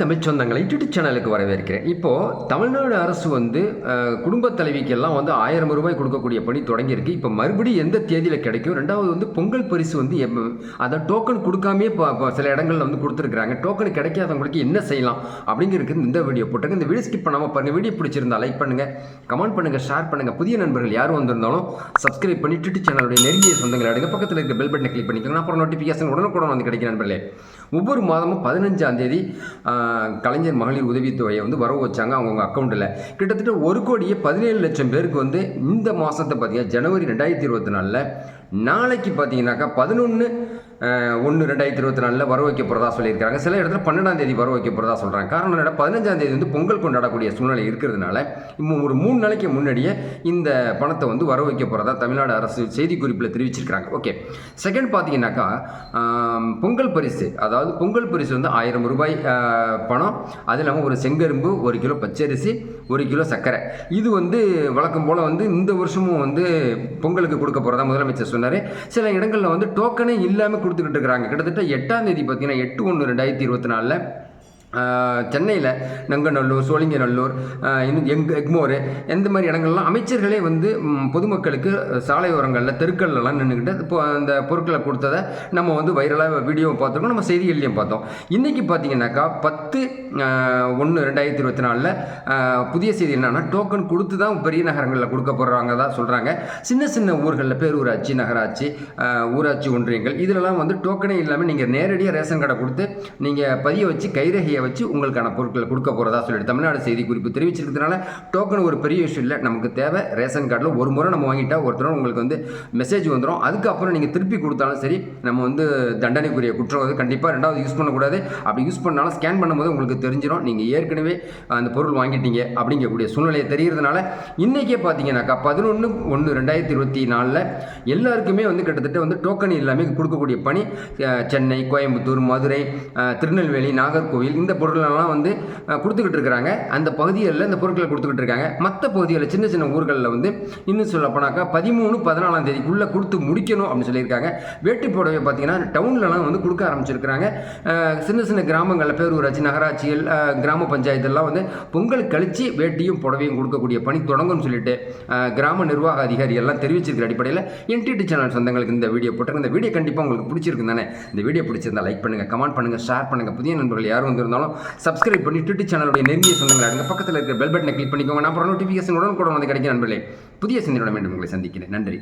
தமிழ் சொந்தங்களை யூடியூப் சேனலுக்கு வரவேற்கிறேன். இப்போது தமிழ்நாடு அரசு வந்து குடும்பத் தலைவிக்கெல்லாம் வந்து ஆயிரம் ரூபாய் கொடுக்கக்கூடிய பணி தொடங்கியிருக்கு. இப்போ மறுபடியும் எந்த தேதியில் கிடைக்கும்? ரெண்டாவது வந்து பொங்கல் பரிசு வந்து எம் அதை டோக்கன் கொடுக்காமே இப்போ சில இடங்கள்ல வந்து கொடுத்துருக்குறாங்க. டோக்கன் கிடைக்காதவங்களுக்கு என்ன செய்யலாம்? அப்படிங்கிறது இந்த வீடியோ போட்டுருங்க இந்த வீடியோ ஸ்கிப் பண்ணாமல் பாருங்கள் வீடியோ பிடிச்சிருந்தா லைக் பண்ணுங்கள் கமெண்ட் பண்ணுங்கள் ஷேர் பண்ணுங்கள் புதிய நண்பர்கள் யாரும் வந்திருந்தாலும் சப்ஸ்கிரைப் பண்ணி யூடியூப் சேனலுடைய நெருங்கிய சொந்தங்களை அடுங்க. பக்கத்தில் இருக்க பெல் பட்டனை கிளிக் பண்ணிக்கோங்க. அப்புறம் நோட்டிஃபிகேஷன் உடனுக்குடன் வந்து கிடைக்கும் நண்பர்களே. ஒவ்வொரு மாதமும் பதினஞ்சாம் தேதி கலைஞர் மகளிர் உதவித்தொகையை வந்து வரவு வச்சாங்க அவங்கவுங்க அக்கௌண்ட்டில் கிட்டத்தட்ட ஒரு கோடியே பதினேழு லட்சம் பேருக்கு வந்து இந்த மாதத்தை பார்த்தீங்கன்னா ஜனவரி ரெண்டாயிரத்தி இருபத்தி நாலில் நாளைக்கு பார்த்தீங்கன்னாக்கா பதினொன்று ஒன்று ரெண்டாயிரத்தி இருபத்தி நாலில் வர வைக்க போகிறதா சொல்லியிருக்காங்க சில இடத்துல பன்னெண்டாம் தேதி வர வைக்க போகிறதா சொல்கிறாங்க காரணம் என்னடா பதினஞ்சாம் தேதி வந்து பொங்கல் கொண்டாடக்கூடிய சூழ்நிலை இருக்கிறதுனால ஒரு மூணு நாளைக்கு முன்னாடியே இந்த பணத்தை வந்து வர வைக்க போகிறதா தமிழ்நாடு அரசு செய்திக்குறிப்பில் தெரிவிச்சிருக்காங்க ஓகே. செகண்ட் பார்த்தீங்கன்னாக்கா பொங்கல் பரிசு அதாவது பொங்கல் பரிசு வந்து ஆயிரம் ரூபாய் பணம். அது இல்லாமல் ஒரு செங்கரும்பு ஒரு கிலோ பச்சரிசி ஒரு கிலோ சர்க்கரை. இது வந்து வழக்கம் போல் வந்து இந்த வருஷமும் வந்து பொங்கலுக்கு கொடுக்க போகிறதா முதலமைச்சர் சொன்னார். சில இடங்களில் வந்து டோக்கனே இல்லாமல் கொடுத்துக்கிட்டு இருக்கிறாங்க. கிட்டத்தட்ட எட்டாம் தேதி பார்த்தீங்கன்னா எட்டு ஒன்று ரெண்டாயிரத்தி இருபத்தி நாலில் சென்னையில் நங்கநல்லூர் சோழிங்கநல்லூர் இன்னும் எங் எக்மோரு எந்த மாதிரி இடங்கள்லாம் அமைச்சர்களே வந்து பொதுமக்களுக்கு சாலையோரங்களில் தெருக்கள்லாம் நின்றுக்கிட்டு இப்போ அந்த பொருட்களை கொடுத்ததை நம்ம வந்து வைரலாக வீடியோ பார்த்துருக்கோம் நம்ம செய்திகள்லையும் பார்த்தோம். இன்றைக்கி பார்த்தீங்கன்னாக்கா பத்து ஒன்று ரெண்டாயிரத்தி இருபத்தி நாலில் புதிய செய்தி என்னென்னா டோக்கன் கொடுத்து தான் பெரிய நகரங்களில் கொடுக்க போகிறாங்க தான் சொல்கிறாங்க சின்ன சின்ன ஊர்களில் பேரூராட்சி நகராட்சி ஊராட்சி ஒன்றியங்கள் இதிலலாம் வந்து டோக்கனே இல்லாமல் நீங்கள் நேரடியாக ரேஷன் கடை கொடுத்து நீங்கள் பதிய வச்சு கைரேகையை வச்சு உங்களுக்கான பொருட்களை கொடுக்க போகிறதா சொல்லிட்டு தமிழ்நாடு செய்தி குறிப்பு தெரிவிச்சிருக்கிறதுனால டோக்கன் ஒரு பெரிய விஷயம் இல்லை. நமக்கு தேவை ரேஷன் கார்டில் ஒரு முறை நம்ம வாங்கிட்டால் ஒருத்தர் உங்களுக்கு வந்து மெசேஜ் வந்துடும் அதுக்கப்புறம் நீங்கள் திருப்பி கொடுத்தாலும் சரி நம்ம வந்து தண்டனைக்குரிய குற்றம் வந்து கண்டிப்பாக ரெண்டாவது யூஸ் பண்ணக்கூடாது. அப்படி யூஸ் பண்ணாலும் ஸ்கேன் பண்ணும்போது உங்களுக்கு தெரிஞ்சிடும் நீங்கள் ஏற்கனவே அந்த பொருள் வாங்கிட்டீங்க அப்படிங்கக்கூடிய சூழ்நிலையை தெரிகிறதுனால இன்றைக்கே பார்த்தீங்கன்னாக்கா பதினொன்று ஒன்று ரெண்டாயிரத்தி இருபத்தி நாலில் எல்லாருக்குமே வந்து கிட்டத்தட்ட வந்து டோக்கன் இல்லாமல் கொடுக்கக்கூடிய பணி சென்னை கோயம்புத்தூர் மதுரை திருநெல்வேலி நாகர்கோவில் இந்த பொருளெல்லாம் வந்து கொடுத்துக்கிட்டு இருக்கிறாங்க. அந்த பகுதிகளில் இந்த பொருட்களை கொடுத்துக்கிட்டு இருக்காங்க. மற்ற பகுதிகளில் சின்ன சின்ன ஊர்களில் வந்து இன்னும் சொல்லப்போனாக்கா பதிமூணு பதினாலாம் தேதிக்குள்ளே கொடுத்து முடிக்கணும் அப்படின்னு சொல்லியிருக்காங்க. வேட்டி புடவை பார்த்தீங்கன்னா டவுன்லலாம் வந்து கொடுக்க ஆரம்பிச்சிருக்கிறாங்க. சின்ன சின்ன கிராமங்களில் பேரூராட்சி நகராட்சிகள் கிராம பஞ்சாயத்தெல்லாம் வந்து பொங்கல் கழித்து வேட்டியும் புடவையும் கொடுக்கக்கூடிய பணி தொடங்கும்னு சொல்லிட்டு கிராம நிர்வாக அதிகாரி எல்லாம் தெரிவிச்சிருக்கிற அடிப்படையில் என்டிடி சேனல் சொந்தங்களுக்கு இந்த வீடியோ போட்டுருங்க இந்த வீடியோ கண்டிப்பாக உங்களுக்கு பிடிச்சிருக்கு தானே? இந்த வீடியோ பிடிச்சிருந்தா லைக் பண்ணுங்கள் கமெண்ட் பண்ணுங்கள் ஷேர் பண்ணுங்கள் புதிய நண்பர்கள் யாரும் இருந்தாலும் சப்ஸ்கிரைப் பண்ணி ட்விட்டர் சேனலுடைய நெருங்கிய சொந்தங்களை அடுங்க. பக்கத்தில் இருக்கிற பெல் பட்டனை கிளிக் பண்ணிக்கோங்க. நான் அப்புறம் நோட்டிஃபிகேஷன் உடனுக்குடன் வந்து கிடைக்கும் நண்பர்களே புதிய சிந்தனையுடன் மீண்டும் உங்களை சந்திக்கிறேன். நன்றி.